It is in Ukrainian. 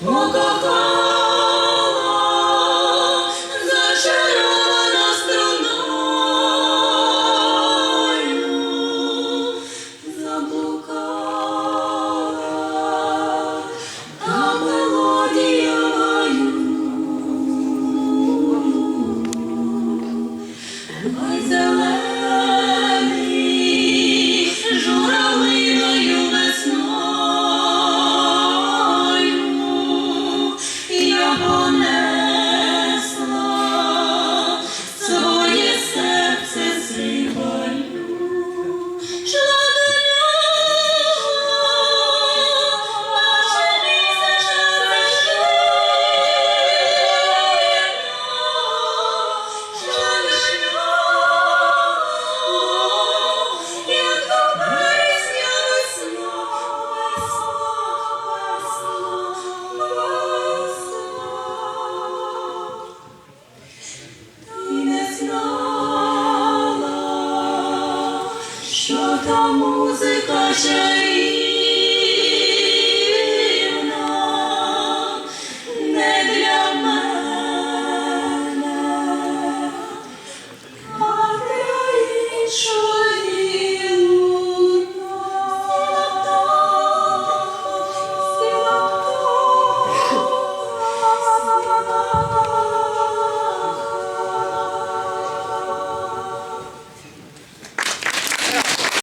покохала зачарована страною, заблукала та мелодія мою, ой зелена. що та музика чарівна.